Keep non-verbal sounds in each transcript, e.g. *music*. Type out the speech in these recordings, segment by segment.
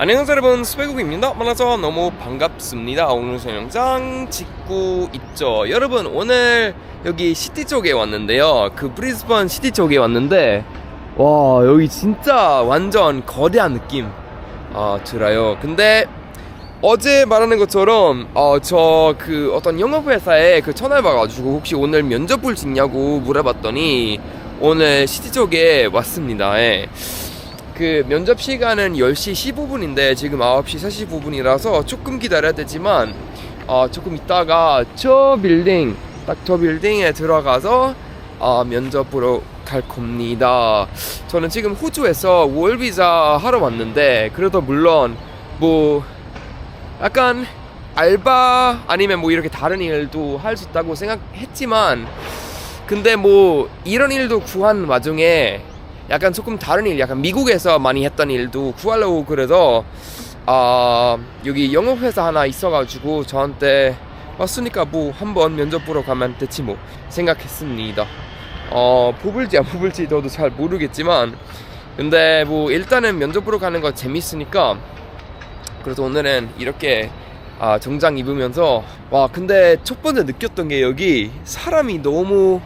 안녕하세요 여러분. 스페국입니다. 만나서 너무 반갑습니다. 오늘 영상 찍고 있죠. 여러분 오늘 여기 시티 쪽에 왔는데요. 그 브리스번 시티 쪽에 왔는데 와 여기 진짜 완전 거대한 느낌. 아 들어요. 근데 어제 말하는 것처럼 어 저 그 어떤 영업회사에 그 전화 봐가지고 혹시 오늘 면접 볼 수 있냐고 물어봤더니 오늘 시티 쪽에 왔습니다. 예. 그 면접 시간은 10시 15분인데 지금 9시 45분이라서 조금 기다려야 되지만 어, 조금 있다가 저 빌딩 딱 저 빌딩에 들어가서 어, 면접 보러 갈 겁니다. 저는 지금 호주에서 월 비자 하러 왔는데 그래도 물론 뭐 약간 알바 아니면 뭐 이렇게 다른 일도 할 수 있다고 생각했지만 근데 뭐 이런 일도 구한 와중에 약간 조금 다른 일, 약간 미국에서 많이 했던 일도 구하려고 그래서 아 여기 영업 회사 하나 있어가지고 저한테 왔으니까 뭐 한번 면접 보러 가면 됐지 뭐 생각했습니다. 어 뽑을지 안 뽑을지 저도 잘 모르겠지만 근데 뭐 일단은 면접 보러 가는 거 재밌으니까 그래서 오늘은 이렇게 아, 정장 입으면서 와 근데 첫 번째 느꼈던 게 여기 사람이 너무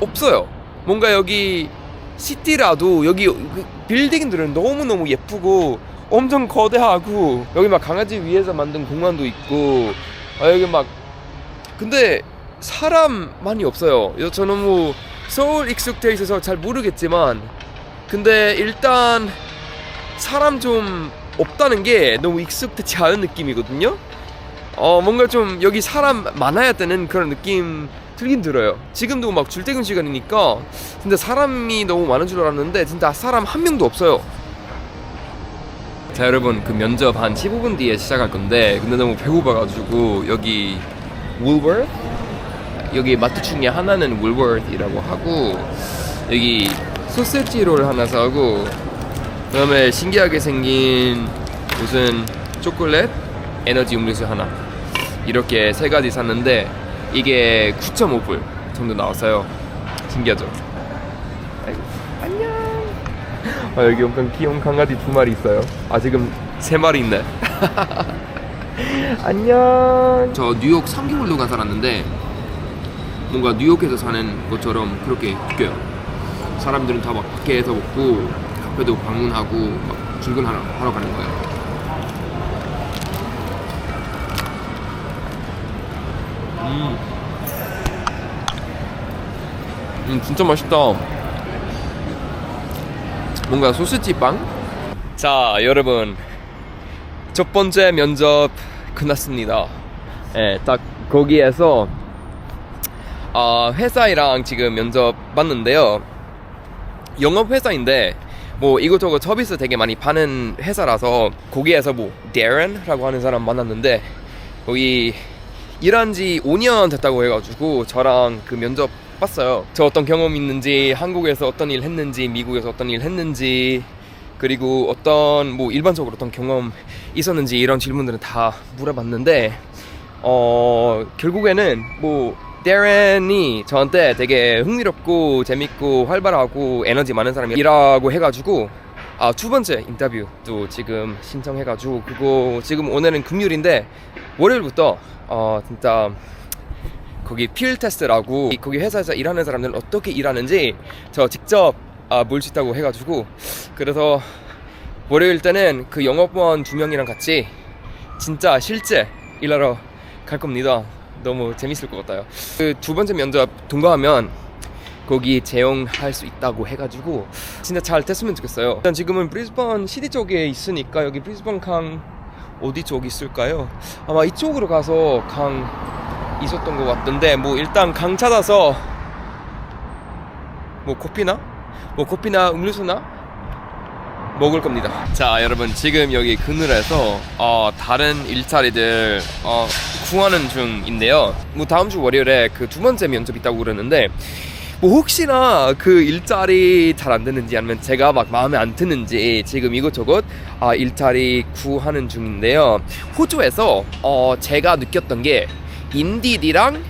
없어요. 뭔가 여기 시티라도 여기 그 빌딩들은 너무너무 예쁘고 엄청 거대하고 여기 막 강아지 위에서 만든 공원도 있고 아 여기 막 근데 사람 많이 없어요. 여- 저는 뭐 서울 익숙돼 있어서 잘 모르겠지만 근데 일단 사람 좀 없다는 게 너무 익숙되지 않은 느낌이거든요. 어 뭔가 좀 여기 사람 많아야 되는 그런 느낌 들긴 들어요. 지금도 막 출퇴근 시간이니까 근데 사람이 너무 많은 줄 알았는데 진짜 사람 한 명도 없어요. 자 여러분 그 면접 한 15분 뒤에 시작할 건데 근데 너무 배고파가지고 여기 울버트 여기 마트 중에 하나는 울버트이라고 하고 여기 소세지 롤 하나 사고 그다음에 신기하게 생긴 무슨 초콜릿 에너지 음료수 하나 이렇게 세 가지 샀는데 이게 9.5불 정도 나왔어요. 신기하죠? 아이고, 안녕. 아, 여기 엄청 귀여운 강아지 두 마리 있어요. 아 지금 세 마리 있네. *laughs* 안녕. 저 뉴욕 3개월 동안 살았는데 뭔가 뉴욕에서 사는 것처럼 그렇게 느껴요. 사람들은 다 막 밖에서 먹고 카페도 방문하고 막 출근하러 하러 가는 거예요. 음. 음, 진짜 맛있다. 뭔가 소시지 빵? 자, 여러분. 첫 번째 면접 끝났습니다. 예, 딱 거기에서 아, 회사이랑 지금 면접 봤는데요. 영업 회사인데 뭐 이것저것 서비스 되게 많이 파는 회사라서 거기에서 뭐 데런라고 하는 사람 만났는데 거기 일한 지 5년 됐다고 해가지고 저랑 그 면접 봤어요. 저 어떤 경험 있는지, 한국에서 어떤 일 했는지, 미국에서 어떤 일 했는지, 그리고 어떤 뭐 일반적으로 어떤 경험 있었는지 이런 질문들은 다 물어봤는데, 어, 결국에는 뭐 데렌이 저한테 되게 흥미롭고 재밌고 활발하고 에너지 많은 사람이라고 해가지고 아, 두 번째 인터뷰도 지금 신청해가지고 그거 지금 오늘은 금요일인데 월요일부터 어 진짜 거기 필 테스트라고 거기 회사에서 일하는 사람들은 어떻게 일하는지 저 직접 아, 볼 수 있다고 해가지고 그래서 월요일 때는 그 영업원 두 명이랑 같이 진짜 실제 일하러 갈 겁니다. 너무 재밌을 것 같아요. 그 두 번째 면접 통과하면 거기 채용할 수 있다고 해가지고 진짜 잘 됐으면 좋겠어요. 일단 지금은 브리즈번 시티 쪽에 있으니까 여기 브리즈번 강 어디 쪽 있을까요? 아마 이쪽으로 가서 강 있었던 것 같던데 뭐 일단 강 찾아서 뭐 커피나 뭐 커피나 음료수나 먹을 겁니다. 자 여러분 지금 여기 그늘에서 어, 다른 일자리들 어, 구하는 중인데요. 뭐 다음 주 월요일에 그 두 번째 면접 있다고 그러는데 뭐 혹시나 그 일자리 잘 안 되는지 아니면 제가 막 마음에 안 드는지 지금 이것저것 아, 일자리 구하는 중인데요. 호주에서 어, 제가 느꼈던 게 인디디랑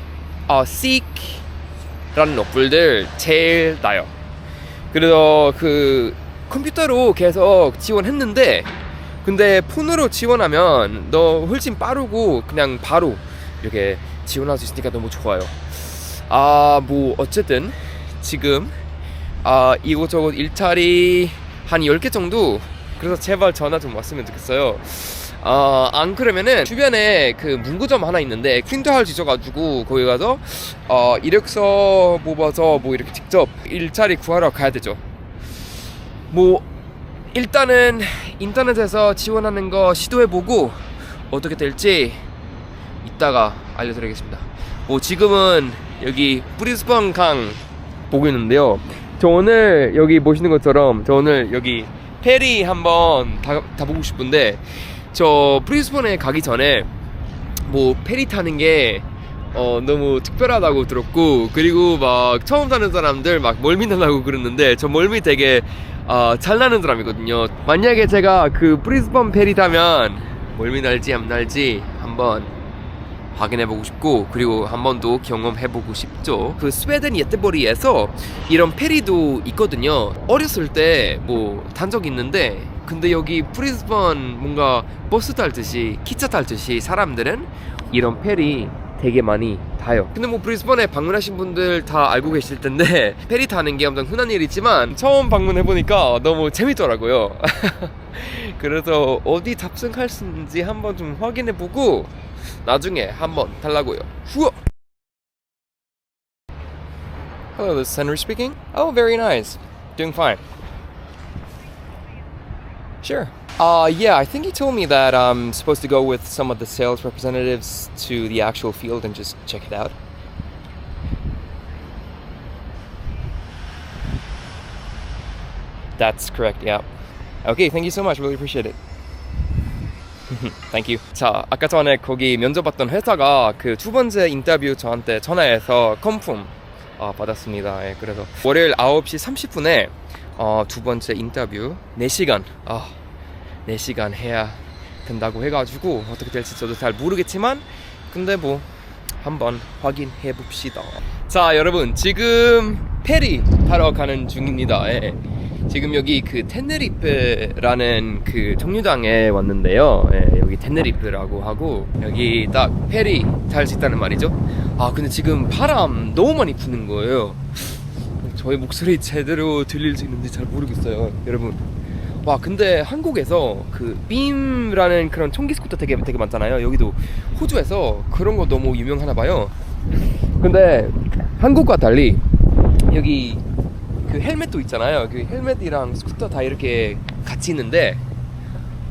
어, Seek라는 어플들 제일 나요. 그래서 그 컴퓨터로 계속 지원했는데 근데 폰으로 지원하면 너 훨씬 빠르고 그냥 바로 이렇게 지원할 수 있으니까 너무 좋아요. 아, 뭐 어쨌든 지금 아, 이곳저곳 일자리 한 10개 정도 그래서 제발 전화 좀 왔으면 좋겠어요. 어, 안 그러면은 주변에 그 문구점 하나 있는데 퀸드할 지져가지고 거기 가서 어, 이력서 뽑아서 뭐 이렇게 직접 일자리 구하러 가야 되죠. 뭐 일단은 인터넷에서 지원하는 거 시도해보고 어떻게 될지 이따가 알려드리겠습니다. 뭐 지금은 여기 브리스번 강 보고 있는데요. 저 오늘 여기 보시는 것처럼 저 오늘 여기 페리 한번 다, 다 보고 싶은데 저 브리스번에 가기 전에 뭐 페리 타는 게 어, 너무 특별하다고 들었고 그리고 막 처음 타는 사람들 막 멀미 날라고 그랬는데 저 멀미 되게 어, 잘 나는 사람이거든요. 만약에 제가 그 브리스번 페리 타면 멀미 날지 안 날지 한번 확인해보고 싶고 그리고 한 번도 경험해보고 싶죠. 그 스웨덴 예테보리에서 이런 페리도 있거든요. 어렸을 때 뭐 탄 적 있는데 근데 여기 브리스번 뭔가 버스 탈듯이 기차 탈듯이 사람들은 이런 페리 되게 많이 타요 근데 뭐 브리스번에 방문하신 분들 다 알고 계실 텐데 *laughs* 페리 타는 게 엄청 흔한 일이지만 처음 방문해 보니까 너무 재밌더라고요 *laughs* 그래서 어디 탑승할 수 있는지 한번 좀 확인해 보고 나중에 한번 달라고요. 후어. Hello, this is Henry speaking. Oh, very nice. Doing fine. Sure. Uh, yeah, I think he told me that I'm supposed to go with some of the sales representatives to the actual field and just check it out. That's correct, yeah. Okay, thank you so much. Really appreciate it. Thank you. 자, 아까 전에 거기 면접 봤던 회사가 그 두 번째 인터뷰 저한테 전화해서 컨펌 어, 받았습니다. 예, 그래서 월요일 9시 30분에 어, 두 번째 인터뷰 4시간 아, 4시간 해야 된다고 해가지고 어떻게 될지 저도 잘 모르겠지만 근데 뭐 한번 확인해 봅시다. 자, 여러분 지금 페리 타러 가는 중입니다. 예. 지금 여기 그 테네리프라는 그 정류장에 왔는데요. 예, 여기 테네리프라고 하고 여기 딱 페리 탈 수 있다는 말이죠. 아 근데 지금 바람 너무 많이 부는 거예요. 저의 목소리 제대로 들릴 수 있는지 잘 모르겠어요, 여러분. 와 근데 한국에서 그 빔이라는 그런 총기 스쿠터 되게 되게 많잖아요. 여기도 호주에서 그런 거 너무 유명하나 봐요. 근데 한국과 달리 여기 그 헬멧도 있잖아요. 그 헬멧이랑 스쿠터 다 이렇게 같이 있는데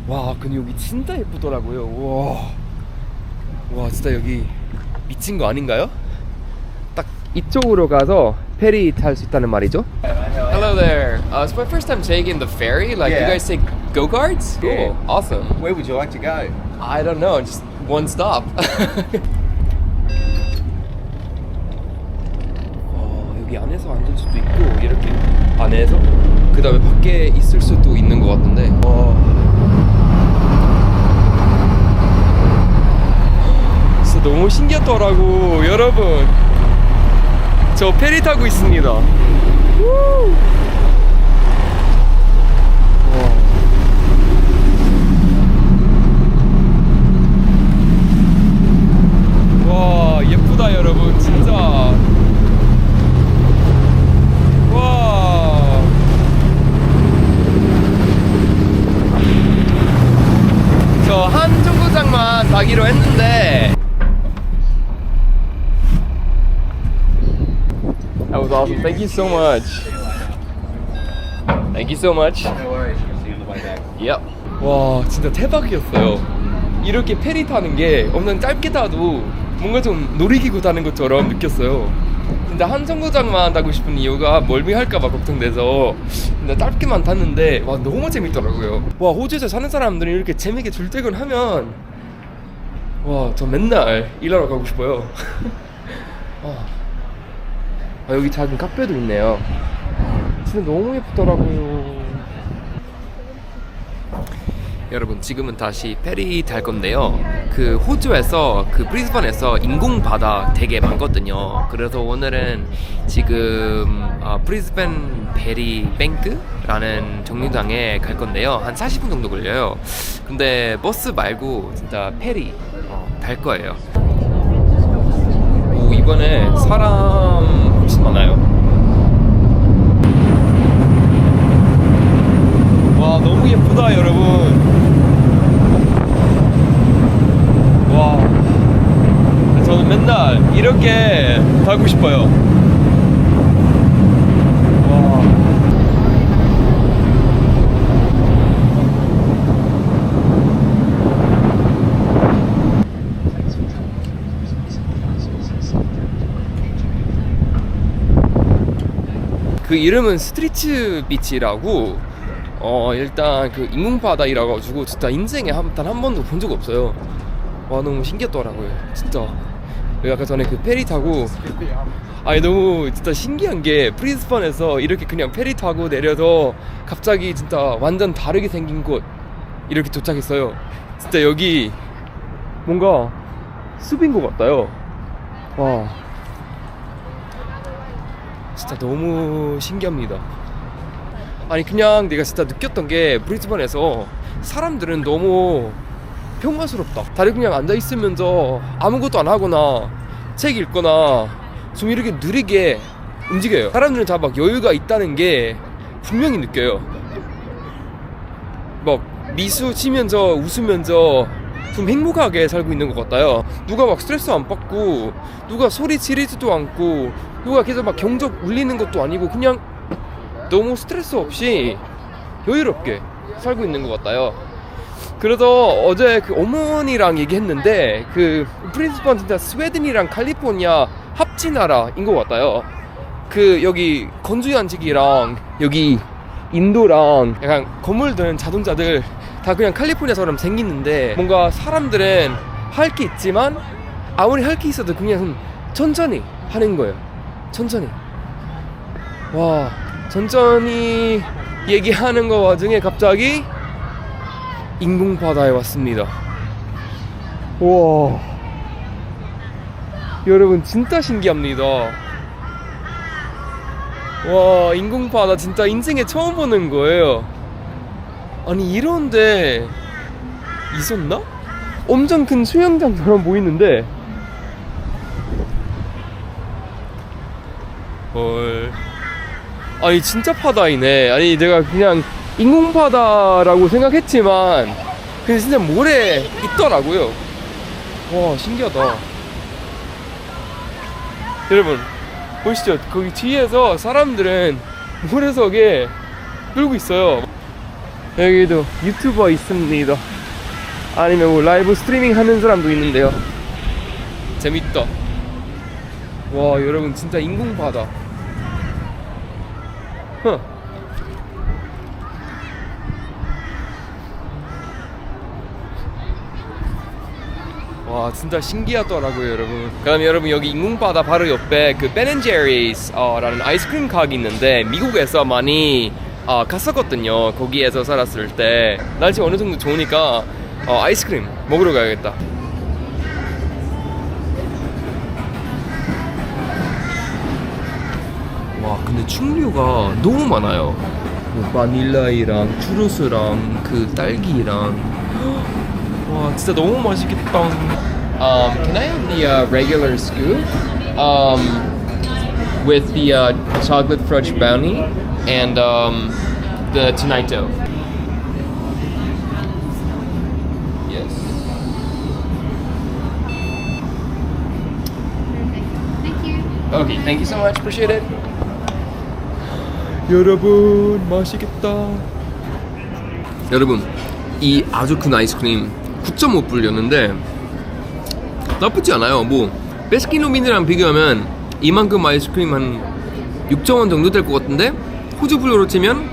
와 근데 여기 진짜 예쁘더라고요. 와, 와 진짜 여기 미친 거 아닌가요? 딱 이쪽으로 가서 페리 탈 수 있다는 말이죠. Hello there. Uh, it's my first time taking the ferry. Like you Yeah. guys take go karts? Cool. Yeah. Awesome. Where would you like to go? I don't know. Just one stop. 어, 여기 안에서 앉을 수도 있고 이렇게 안에서 그 다음에 밖에 있을 수도 있는 것 같은데. 와. 진짜 너무 신기하더라고 여러분. 저 페리 타고 있습니다. 와 예쁘다 여러분 진짜 와 저 한 정거장만 가기로 했는데 That was awesome. Thank you so much. Thank you so much. Yep. 와 진짜 대박이었어요. 이렇게 페리 타는 게 엄청 짧게 타도 뭔가 좀 놀이기구 타는 것처럼 느꼈어요. 진짜 한 정거장만 타고 싶은 이유가 멀미할까봐 걱정돼서 근데 짧게만 탔는데 와 너무 재밌더라고요. 와 호주에서 사는 사람들이 이렇게 재밌게 출퇴근하면 와 저 맨날 일하러 가고 싶어요. *laughs* 와. 아, 여기 작은 카페도 있네요. 진짜 너무 예쁘더라고요. 여러분 지금은 다시 페리 탈 건데요. 그 호주에서 그 브리스번에서 인공 바다 되게 많거든요. 그래서 오늘은 지금 어, 브리스번 베리 뱅크라는 정류장에 갈 건데요. 한 40분 정도 걸려요. 근데 버스 말고 진짜 페리 어, 탈 거예요. 오, 이번에 사람 훨씬 많아요. 와 너무 예쁘다 여러분. 와 저는 맨날 이렇게 타고 싶어요. 와. 그 이름은 스트리트 비치라고 어 일단 그 인공바다이라 가지고 진짜 인생에 단한 번도 본 적 없어요. 와 너무 신기하더라고요. 진짜. 아까 전에 그 페리 타고 아니 너무 진짜 신기한 게 프리스번에서 이렇게 그냥 페리 타고 내려서 갑자기 진짜 완전 다르게 생긴 곳 이렇게 도착했어요. 진짜 여기 뭔가 숲인 것 같아요. 와. 진짜 너무 신기합니다. 아니 그냥 내가 진짜 느꼈던 게 브리즈번에서 사람들은 너무 평화스럽다. 다들 그냥 앉아 있으면서 아무것도 안 하거나 책 읽거나 좀 이렇게 느리게 움직여요. 사람들은 다 막 여유가 있다는 게 분명히 느껴요. 막 미수 치면서 웃으면서 좀 행복하게 살고 있는 것 같아요. 누가 막 스트레스 안 받고 누가 소리 지르지도 않고 누가 계속 막 경적 울리는 것도 아니고 그냥 너무 스트레스 없이 여유롭게 살고 있는 것 같아요. 그래서 어제 그 어머니랑 얘기했는데 그 프린스번 진짜 스웨덴이랑 캘리포니아 합친 나라인 것 같아요. 그 여기 건조현직이랑 여기 인도랑 약간 건물들 자동차들 다 그냥 캘리포니아처럼 생기는데 뭔가 사람들은 할 게 있지만 아무리 할 게 있어도 그냥 좀 천천히 하는 거예요. 천천히. 와 천천히 얘기하는 거 와중에 갑자기 인공 바다에 왔습니다. 와 여러분 진짜 신기합니다. 와 인공 바다 진짜 인생에 처음 보는 거예요. 아니 이런데 있었나? 엄청 큰 수영장처럼 보이는데 헐. 아니 진짜 바다이네. 아니 내가 그냥 인공 바다라고 생각했지만 근데 진짜 모래 있더라고요. 와 신기하다. 여러분 보시죠? 거기 뒤에서 사람들은 모래석에 놀고 있어요. 여기도 유튜버 있습니다. 아니면 뭐 라이브 스트리밍 하는 사람도 있는데요. 재밌다. 와 여러분 진짜 인공 바다 흥. 와 진짜 신기하더라고요 여러분. 그럼 여러분 여기 인공바다 바로 옆에 그 베렌제리스 어, 라는 아이스크림 가게 있는데 미국에서 많이 어, 갔었거든요. 거기에서 살았을 때. 날씨 어느 정도 좋으니까 어, 아이스크림 먹으러 가야겠다 근데 충류가 너무 많아요 뭐 바닐라이랑 추루스랑 그 딸기랑 *gasps* 와 진짜 너무 맛있겠다 Um, can I have the uh, regular scoop um, with the uh, chocolate fudge brownie and um, the tonito? Yes. Thank you. Okay, thank you so much. Appreciate it. 여러분 맛있겠다. 여러분 이 아주 큰 아이스크림 9.5 불렸는데 나쁘지 않아요. 뭐 베스킨로빈이랑 비교하면 이만큼 아이스크림 한 6.0원 정도 될 것 같은데 호주 불로로 치면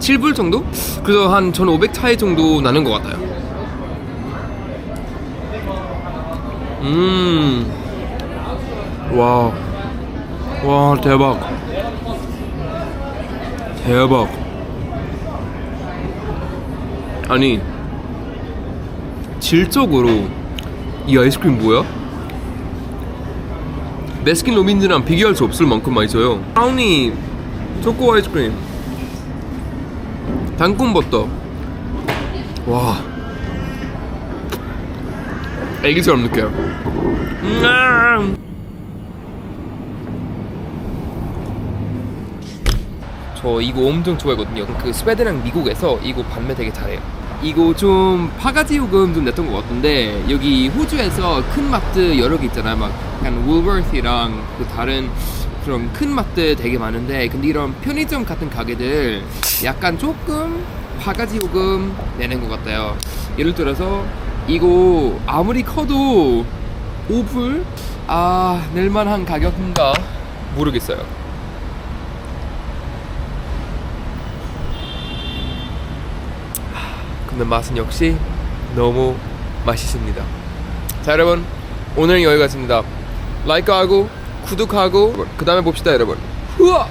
7불 정도? 그래서 한 1,500 차이 정도 나는 것 같아요. 음. 와. 와, 대박. 대박. 아니, 질적으로 이 아이스크림 뭐야? 베스킨 로빈즈랑 비교할 수 없을 만큼 맛있어요. 브라우니 초코 아이스크림, 단꿈 버터, 와 애기처럼 느껴요 음. 저 이거 엄청 좋아하거든요. 그 스웨덴이랑 미국에서 이거 판매 되게 잘해요. 이거 좀 파가지 요금 좀 냈던 것 같은데 여기 호주에서 큰 마트 여러 개 있잖아요. 막 약간 울버스이랑 그 다른 그런 큰 마트 되게 많은데 근데 이런 편의점 같은 가게들 약간 조금 파가지 요금 내는 것 같아요. 예를 들어서 이거 아무리 커도 5불? 아 낼만한 가격인가? 모르겠어요 근데 맛은 역시 너무 맛있습니다. 자 여러분 오늘 여기까지입니다. 라이크하고 구독하고 그 다음에 봅시다 여러분. 우와!